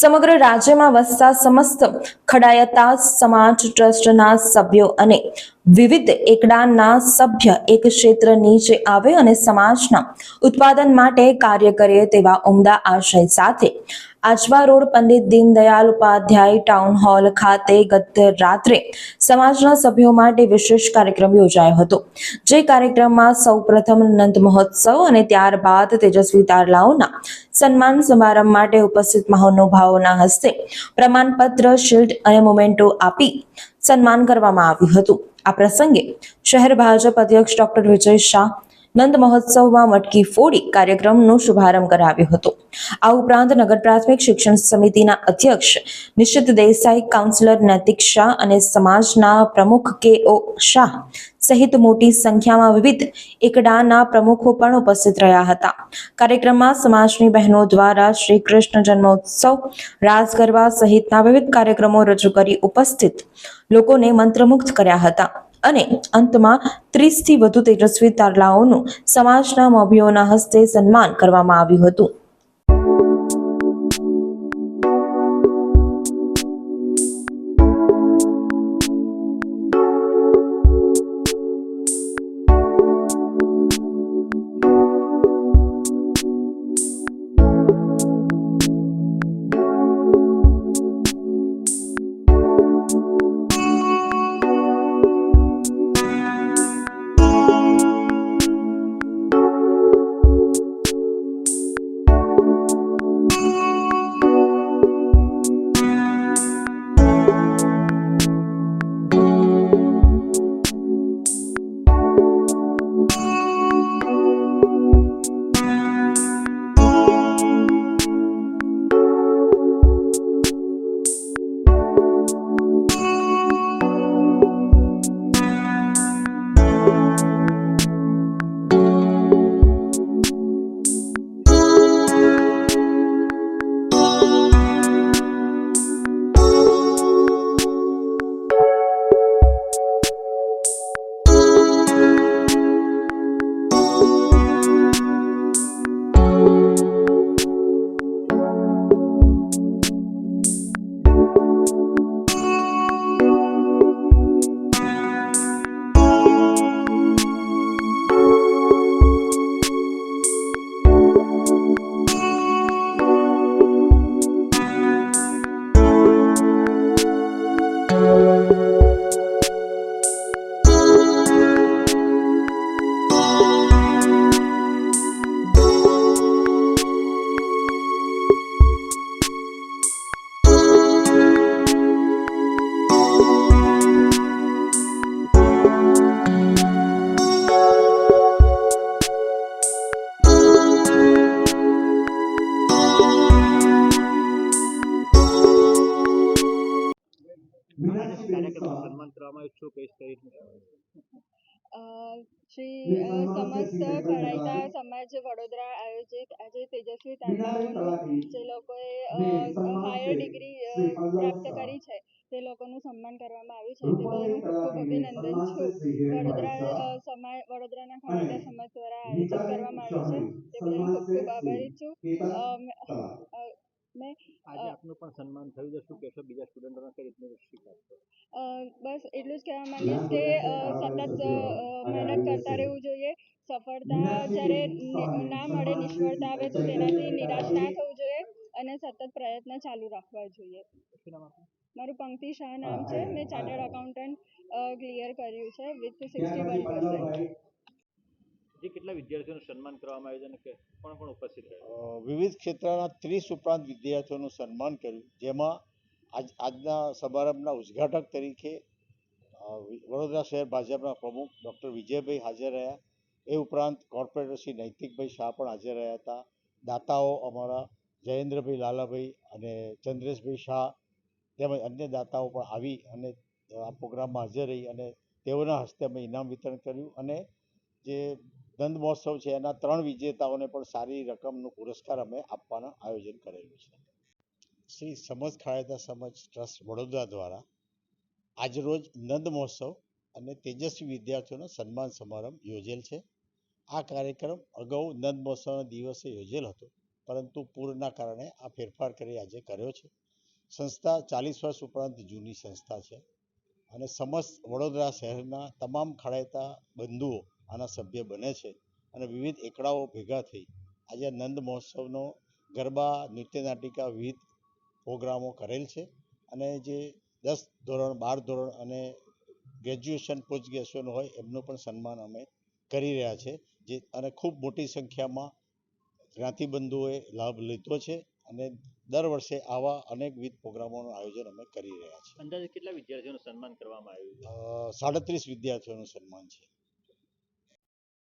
સમગ્ર રાજ્યમાં વસતા સમસ્ત ખડાયતા સમાજ ટ્રસ્ટના સભ્યો અને વિવિધ એકડાના સભ્ય એક ક્ષેત્ર નીચે આવે અને સમાજના ઉત્પાદન માટે કાર્ય કરે તેવા ઉમદા આશય સાથે. Ajwa road Pandit Deendayal Upadhyay town hall ખાતે ગત રાત્રે સમાજના સભ્યો માટે વિશેષ કાર્યક્રમ યોજાયો હતો. જે કાર્યક્રમમાં સૌપ્રથમ નંદ મહોત્સવ અને ત્યારબાદ તેજસ્વી તારલાઓના સન્માન સમારંભ માટે ઉપસ્થિત મહાનુભાવોના હસ્તે પ્રમાણપત્ર, શિલ્ડ અને મોમેન્ટો આપી સન્માન કરવામાં આવ્યું હતું. આ પ્રસંગે શહેર ભાજપ અધ્યક્ષ ડોક્ટર વિજય શાહ નંદ મહોત્સવમાં મટકી ફોડી કાર્યક્રમનો શુભારંભ કરાવ્યો હતો. આ ઉપરાંત નગર પ્રાથમિક શિક્ષણ સમિતિના અધ્યક્ષ નિશ્ચિત દેસાઈ કાઉન્સિલર નૈતિક શાહ અને સમાજના પ્રમુખ કે ઓ શાહ સહિત મોટી સંખ્યામાં વિવિધ એકડાના પ્રમુખો પણ ઉપસ્થિત રહ્યા હતા. કાર્યક્રમમાં સમાજની બહેનો દ્વારા શ્રી કૃષ્ણ જન્મોત્સવ રાસ ગરબા સહિતના વિવિધ કાર્યક્રમો રજૂ કરી ઉપસ્થિત લોકોને મંત્રમુગ્ધ કર્યા હતા. અને અંતમાં ત્રીસથી વધુ તેજસ્વી તારલાઓનું સમાજના મોભીઓના હસ્તે સન્માન કરવામાં આવ્યું હતું. આજે કરવામાં કઈ રીતનું અ, શ્રી સમસ્ત કડાયતા સમાજ વડોદરા આયોજિત આજે તેજસ્વી તારલાઓનું જે લોકોએ હાયર ડિગ્રી પ્રાપ્ત કરી છે તે લોકોનું સન્માન કરવામાં આવ્યું છે. તે બદલ હું ખૂબ અભિનંદન છું. વડોદરા સમાજ વડોદરાના કડાયતા સમાજ દ્વારા આયોજિત કરવામાં આવ્યું છે. તે બદલ હું ખૂબ ખૂબ આભારી છું. મે- આજે આપનું પણ સન્માન થયું છે. શું કહેશો? બીજા સ્ટુડન્ટોને કઈ રીતનું શીખાશે બસ એટલું જ કહેવા માંગીશ કે સતત મહેનત કરતા રહેવું જોઈએ. સફળતા જ્યારે ના મળે નિષ્ફળતા આવે તો તેનાથી નિરાશ ના થવું જોઈએ અને સતત પ્રયત્ન ચાલુ રાખવા જોઈએ. મારું પંક્તિ શાહ નામ છે. મેં ચાર્ટર્ડ અકાઉન્ટન્ટ ક્લિયર કર્યું છે વિથ સિક્સટી વન પર્સન્ટ. જે કેટલા વિદ્યાર્થીઓનું સન્માન કરવામાં આવ્યું છે અને કે કોણ કોણ ઉપસ્થિત રહ્યા વિવિધ ક્ષેત્રના ત્રીસ ઉપરાંત વિદ્યાર્થીઓનું સન્માન કર્યું જેમાં આજ, આજના સમારંભના ઉદ્ઘાટક તરીકે વડોદરા શહેર ભાજપના પ્રમુખ ડૉક્ટર વિજયભાઈ હાજર રહ્યા. એ ઉપરાંત કોર્પોરેટર શ્રી નૈતિકભાઈ શાહ પણ હાજર રહ્યા હતા. દાતાઓ અમારા જયેન્દ્રભાઈ લાલાભાઈ અને ચંદ્રેશભાઈ શાહ તેમજ અન્ય દાતાઓ પણ આવી અને આ પ્રોગ્રામમાં હાજર રહી અને તેઓના હસ્તે અમે ઇનામ વિતરણ કર્યું અને જે દંડ મહોત્સવ છે એના ત્રણ વિજેતાઓને પણ સારી રકમનો પુરસ્કાર અમે આપવાના આયોજન કરેલું છે. શ્રી સમજ ખાળેદા સમજ ટ્રસ્ટ વડોદરા દ્વારા આજરોજ નંદ મહોત્સવ અને તેજસ્વી વિદ્યાર્થીઓનો સન્માન સમારંભ યોજેલ છે. આ કાર્યક્રમ અગાઉ નંદ મહોત્સવના દિવસે યોજેલ હતો, પરંતુ પૂરના કારણે આ ફેરફાર કરી આજે કર્યો છે. સંસ્થા ચાલીસ વર્ષ ઉપરાંત જૂની સંસ્થા છે અને સમસ્ત વડોદરા શહેરના તમામ ખળાયતા બંધુઓ આના સભ્ય બને છે અને વિવિધ એકડાઓ ભેગા થઈ આજે નંદ મહોત્સવનો ગરબા, નૃત્ય નાટિકા વિવિધ પ્રોગ્રામો કરેલ છે અને જે દસ ધોરણ બાર ધોરણ અને ગ્રેજ્યુએશન પોસ્ટ ગ્રેજ્યુએશન હોય એમનું પણ સન્માન અમે કરી રહ્યા છે. જે અને ખૂબ મોટી સંખ્યામાં જ્ઞાતિબંધુઓએ લાભ લીધો છે અને દર વર્ષે આવા અનેકવિધ પ્રોગ્રામોનું આયોજન અમે કરી રહ્યા છીએ. અંદાજે કેટલા વિદ્યાર્થીઓનું સન્માન કરવામાં આવ્યું સાડત્રીસ વિદ્યાર્થીઓનું સન્માન છે.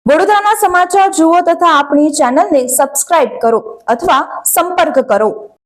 વડોદરાના સમાચાર જુઓ તથા આપણી ચેનલને સબસ્ક્રાઇબ કરો અથવા સંપર્ક કરો.